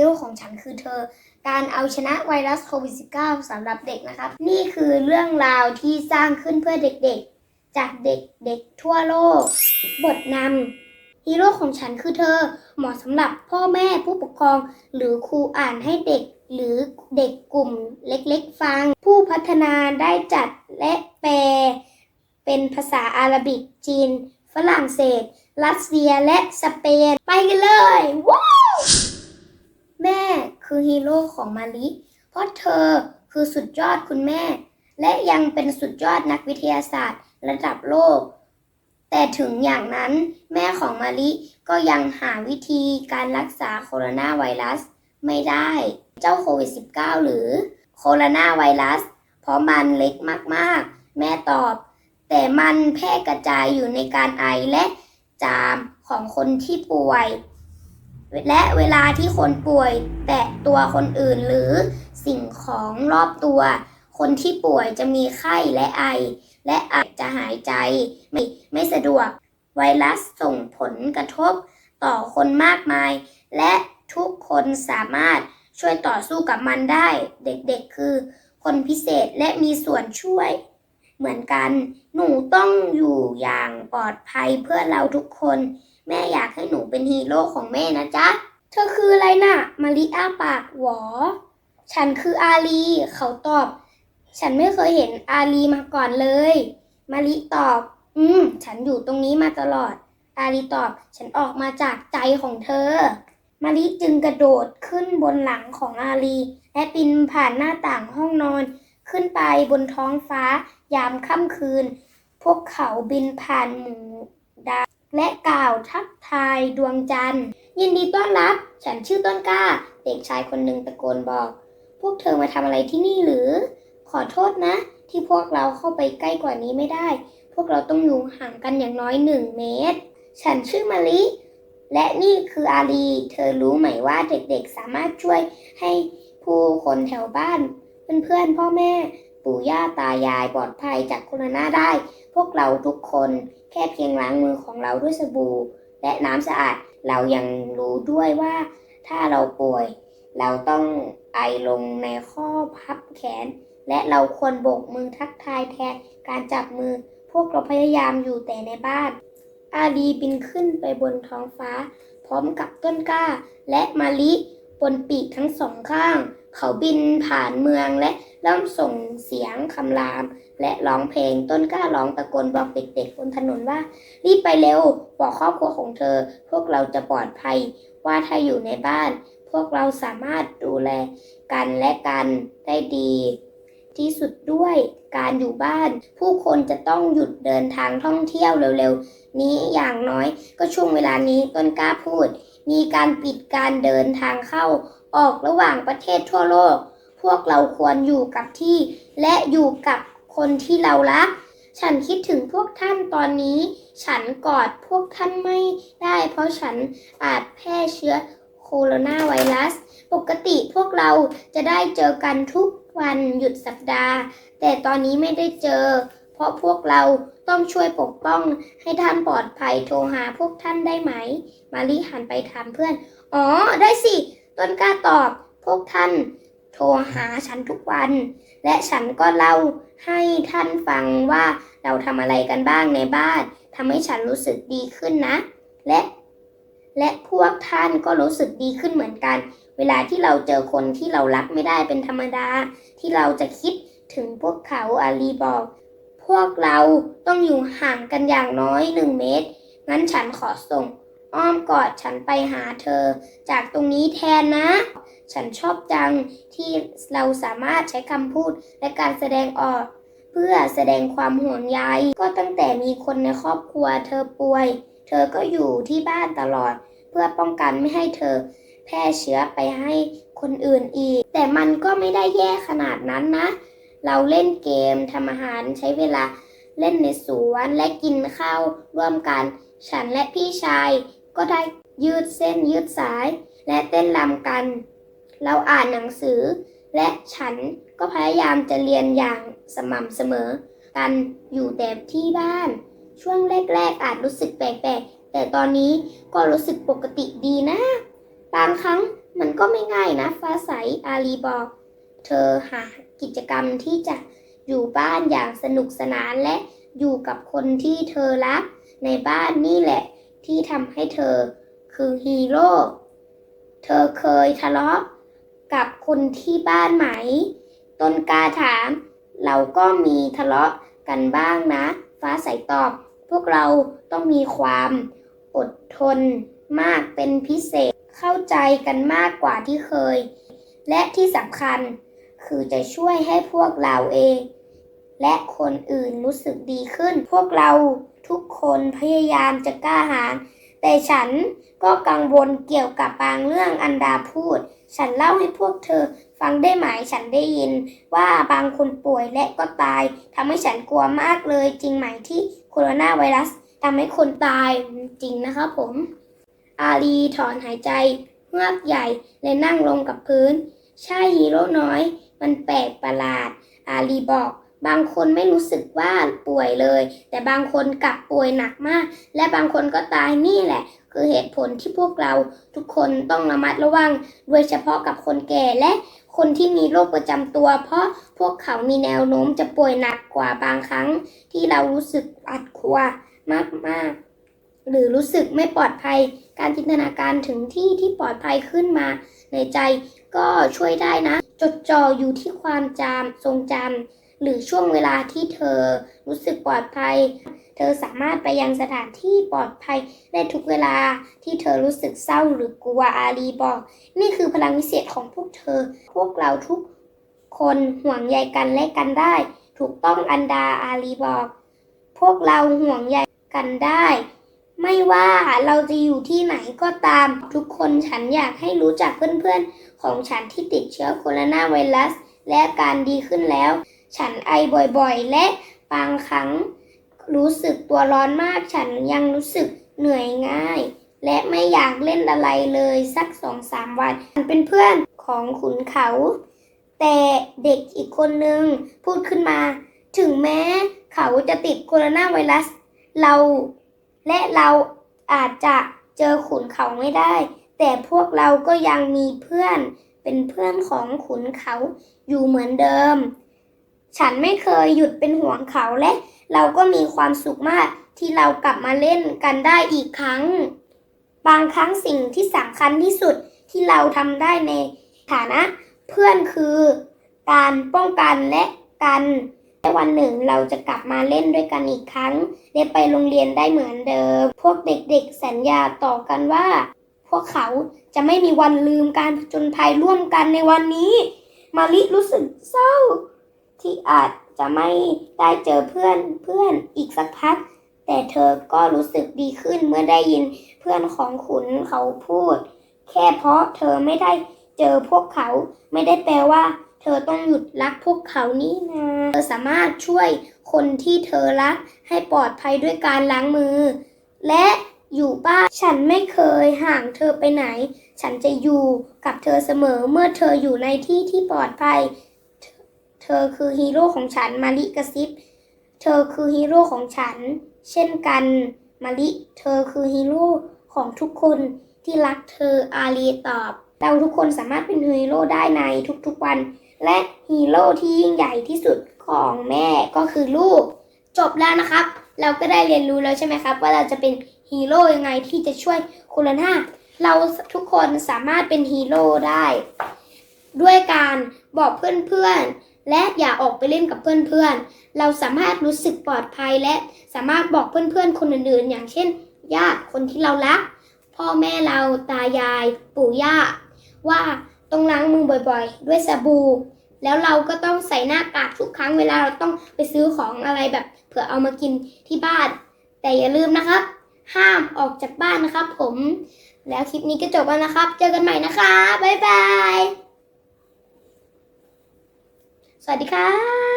โร่ของฉันคือเธอ การเอาชนะไวรัสโควิด -19 สำหรับเด็กนะครับ นี่คือเรื่องราวที่สร้างขึ้นเพื่อเด็กๆ จากเด็กๆทั่วโลก บทนำฮีโร่ของฉันคือเธอ เหมาะสำหรับพ่อแม่ผู้ปกครอง หรือครูอ่านให้เด็ก หรือเด็กกลุ่มเล็กๆ ฟัง ผู้พัฒนาได้จัดและแปล เป็นภาษาอาหรับิกจีน ฝรั่งเศสรัสเซียและสเปน ไปกันเลย ว้าว แม่คือฮีโร่ของมาลิ เพราะเธอคือสุดยอดคุณแม่ และยังเป็นสุดยอดนักวิทยาศาสตร์ระดับโลก แต่ถึงอย่างนั้นแม่ของมาลิก็ยังหาวิธีการรักษาโคโรนาไวรัส ไม่ได้ เจ้าโควิด -19 หรือโคโรนาไวรัส เพราะมันเล็กมากๆ แม่ตอบ แต่มันแพร่กระจายอยู่ในการไอและจามของคนที่ป่วย และเวลาที่คนป่วยแตะตัวคนอื่นหรือสิ่งของรอบตัว คนที่ป่วยจะมีไข้และไอ และอาจจะหายใจไม่ไม่สะดวก ไวรัสส่งผลกระทบต่อคนมากมาย และทุกคนสามารถช่วยต่อสู้กับมันได้ เด็กๆคือ คนพิเศษและมีส่วนช่วย เหมือนกัน หนูต้องอยู่อย่างปลอดภัยเพื่อเราทุกคน แม่อยากให้หนูเป็นฮีโร่ของแม่นะจ๊ะ เธอคืออะไรน่ะมาริอ้าปากหวอ ฉันคืออาลี เขาตอบ ฉันไม่เคยเห็นอาลีมาก่อนเลย มาริตอบ อืม ฉันอยู่ตรงนี้มาตลอด อาลีตอบ ฉันออกมาจากใจของเธอ มาริจึงกระโดดขึ้นบนหลังของอาลี และปีนผ่านหน้าต่างห้องนอน ขึ้นไปบนท้องฟ้ายามค่ำคืน พวกเขาบินผ่านหมู่ดาว และกล่าวทักทายดวงจันทร์ ยินดีต้อนรับ ฉันชื่อต้นกล้า เด็กชายคนหนึ่งตะโกนบอก พวกเธอมาทำอะไรที่นี่หรือ ขอโทษนะ ที่พวกเราเข้าไปใกล้กว่านี้ไม่ได้ พวกเราต้องอยู่ห่างกันอย่างน้อยหนึ่งเมตร ฉันชื่อมาลิและนี่คืออาลี เธอรู้ไหมว่าเด็กๆสามารถช่วยให้ผู้คนแถวบ้าน เพื่อนๆพ่อแม่ ปู่ย่าตายายปลอดภัยจากโคโรนาได้ พวกเราทุกคนแค่เพียงล้างมือของเราด้วยสบู่ และน้ำสะอาดเรายังรู้ด้วยว่าถ้าเราป่วย เราต้องไอลงในข้อพับแขน และเราควรโบกมือทักทายแทนการจับมือ พวกเราพยายามอยู่แต่ในบ้าน อาลีบินขึ้นไปบนท้องฟ้า พร้อมกับต้นกล้า และมาลิ บนปีกทั้งสองข้าง เขาบินผ่านเมืองและเริ่มส่งเสียงคำราม และร้องเพลงต้นกล้าร้องตะโกนบอกเด็กๆบนถนนว่า รีบไปเร็ว บอกครอบครัวของเธอ พวกเราจะปลอดภัย ว่าถ้าอยู่ในบ้าน พวกเราสามารถดูแลกันและกันได้ดีที่สุดด้วยการอยู่บ้าน ผู้คนจะต้องหยุดเดินทางท่องเที่ยวเร็วๆ นี้อย่างน้อยก็ช่วงเวลานี้ต้นกล้าพูด มีการปิดการเดินทางเข้าออกระหว่างประเทศทั่วโลก พวกเราควรอยู่กับที่ และอยู่กับคนที่เรารัก ฉันคิดถึงพวกท่านตอนนี้ ฉันกอดพวกท่านไม่ได้ เพราะฉันอาจแพร่เชื้อโคโรนาไวรัส ปกติพวกเราจะได้เจอกันทุกวันหยุดสัปดาห์ แต่ตอนนี้ไม่ได้เจอ ราะพวกเราต้องช่วยปกป้องให้ท่านปลอดภัยโทรหาพวกท่านได้ไหม มารีหันไปถามเพื่อน อ๋อ ได้สิ ต้นกล้าตอบ พวกท่านโทรหาฉันทุกวัน และฉันก็เล่าให้ท่านฟังว่าเราทำอะไรกันบ้างในบ้านทำให้ฉันรู้สึกดีขึ้นนะ และ และพวกท่านก็รู้สึกดีขึ้นเหมือนกัน เวลาที่เราเจอคนที่เรารักไม่ได้เป็นธรรมดา ที่เราจะคิดถึงพวกเขาอาลีบอก วกเราต้องอยู่ห่างกันอย่างน้อยหนึ่งเมตร งั้นฉันขอส่ง อ้อมกอดฉันไปหาเธอ จากตรงนี้แทนนะ ฉันชอบจังที่เราสามารถใช้คำพูดและการแสดงออก เพื่อแสดงความห่วงใย ก็ตั้งแต่มีคนในครอบครัวเธอป่วย เธอก็อยู่ที่บ้านตลอด เพื่อป้องกันไม่ให้เธอแพร่เชื้อไปให้คนอื่นอีก แต่มันก็ไม่ได้แย่ขนาดนั้นนะ เราเล่นเกมทำอาหารใช้เวลาเล่นในสวนและกินข้าวร่วมกัน ฉันและพี่ชายก็ได้ยืดเส้นยืดสาย และเต้นรำกัน เราอ่านหนังสือ และฉันก็พยายามจะเรียนอย่างสม่ำเสมอ กันอยู่แต่ที่บ้าน ช่วงแรกๆอาจรู้สึกแปลกๆ แต่ตอนนี้ก็รู้สึกปกติดีนะ บางครั้งมันก็ไม่ง่ายนะ ฟ้าใสอาลีบอก เธอหากิจกรรมที่จะอยู่บ้านอย่างสนุกสนานและอยู่กับคนที่เธอรัก ในบ้านนี่แหละ ที่ทำให้เธอคือฮีโร่ เธอเคยทะเลาะกับคนที่บ้านไหม ต้นกาถาม เราก็มีทะเลาะกันบ้างนะ ฟ้าใสตอบ พวกเราต้องมีความอดทนมากเป็นพิเศษ เข้าใจกันมากกว่าที่เคย และที่สำคัญ คือจะช่วยให้พวกเราเอง และคนอื่นรู้สึกดีขึ้น พวกเราทุกคนพยายามจะกล้าหาญแต่ฉันก็กังวลเกี่ยวกับบางเรื่องอันดาพูด ฉันเล่าให้พวกเธอฟังได้ไหมฉันได้ยินว่าบางคนป่วยและก็ตายทำให้ฉันกลัวมากเลยจริงไหมที่โคโรนาไวรัสทำให้คนตายจริงนะครับผม อาลีถอนหายใจเฮือกใหญ่และนั่งลงกับพื้น ใช่ฮีโร่น้อย มันแปลกประหลาด อาลีบอก บางคนไม่รู้สึกว่าป่วยเลย แต่บางคนกลับป่วยหนักมาก และบางคนก็ตายนี่แหละ คือเหตุผลที่พวกเราทุกคนต้องระมัดระวัง โดยเฉพาะกับคนแก่และคนที่มีโรคประจำตัว เพราะพวกเขามีแนวโน้มจะป่วยหนักกว่าบางครั้ง ที่เรารู้สึกหวาดกลัวมากๆหรือรู้สึกไม่ปลอดภัย การจินตนาการถึงที่ที่ปลอดภัยขึ้นมาในใจก็ช่วยได้นะ จดจ่ออยู่ที่ความจำทรงจำหรือช่วงเวลาที่เธอรู้สึกปลอดภัย เธอสามารถไปยังสถานที่ปลอดภัยได้ทุกเวลาที่เธอรู้สึกเศร้าหรือกลัวอาลีบอก นี่คือพลังวิเศษของพวกเธอ พวกเราทุกคนห่วงใยกันและกันได้ ถูกต้องอันดาอาลีบอก พวกเราห่วงใยกันได้ ไม่ว่าเราจะอยู่ที่ไหนก็ตาม ทุกคนฉันอยากให้รู้จักเพื่อนๆ ของฉันที่ติดเชื้อโคโรนาไวรัส และการดีขึ้นแล้ว ฉันไอบ่อยๆ และบางครั้งรู้สึกตัวร้อนมาก ฉันยังรู้สึกเหนื่อยง่าย และไม่อยากเล่นอะไรเลยสักสองสามวันฉันเป็นเพื่อนของขุนเขา แต่เด็กอีกคนนึงพูดขึ้นมา ถึงแม้เขาจะติดโคโรนาไวรัส เรา และเราอาจจะเจอขุนเขาไม่ได้ แต่พวกเราก็ยังมีเพื่อนเป็นเพื่อนของขุนเขาอยู่เหมือนเดิม ฉันไม่เคยหยุดเป็นห่วงเขาและเราก็มีความสุขมากที่เรากลับมาเล่นกันได้อีกครั้ง บางครั้งสิ่งที่สำคัญที่สุดที่เราทำได้ในฐานะเพื่อนคือการป้องกันและกัน และวันหนึ่งเราจะกลับมาเล่นด้วยกันอีกครั้งและไปโรงเรียนได้เหมือนเดิม พวกเด็กๆสัญญาต่อกันว่า พวกเขาจะไม่มีวันลืมการผจญภัยร่วมกันในวันนี้ มาริรู้สึกเศร้า ที่อาจจะไม่ได้เจอเพื่อนเพื่อนอีกสักพัก แต่เธอก็รู้สึกดีขึ้นเมื่อได้ยินเพื่อนของขุนเขาพูด แค่เพราะเธอไม่ได้เจอพวกเขาไม่ได้แปลว่า เธอต้องหยุดรักพวกเขานี่นะ เธอสามารถช่วยคนที่เธอรักให้ปลอดภัยด้วยการล้างมือ และอยู่บ้านฉันไม่เคยห่างเธอไปไหน ฉันจะอยู่กับเธอเสมอเมื่อเธออยู่ในที่ที่ปลอดภัย เธอเธอคือฮีโร่ของฉันมาริกระซิบ เธอคือฮีโร่ของฉัน เช่นกันมาริเธอคือฮีโร่ของทุกคนที่รักเธออาลีตอบ เราทุกคนสามารถเป็นฮีโร่ได้ในทุกๆวัน และฮีโร่ที่ยิ่งใหญ่ที่สุดของแม่ก็คือลูก จบแล้วนะครับ เราก็ได้เรียนรู้แล้วใช่ไหมครับ ว่าเราจะเป็นฮีโร่ยังไงที่จะช่วยโคโรนาเราทุกคนสามารถเป็นฮีโร่ได้ ด้วยการบอกเพื่อนๆ และอย่าออกไปเล่นกับเพื่อนๆ เราสามารถรู้สึกปลอดภัยและสามารถบอกเพื่อนๆ คนอื่นๆ อย่างเช่นญาติคนที่เรารัก พ่อแม่เราตายาย ปู่ย่า ว่าต้องล้างมือบ่อยๆ ด้วยสบู่ แล้วเราก็ต้องใส่หน้ากากทุกครั้งเวลาเราต้องไปซื้อของอะไรแบบ เผื่อเอามากินที่บ้าน แต่อย่าลืมนะครับ ห้ามออกจากบ้านนะครับ ผม แล้วคลิปนี้ก็จบแล้วนะครับ เจอกันใหม่นะคะบ๊ายบายสวัสดีครับ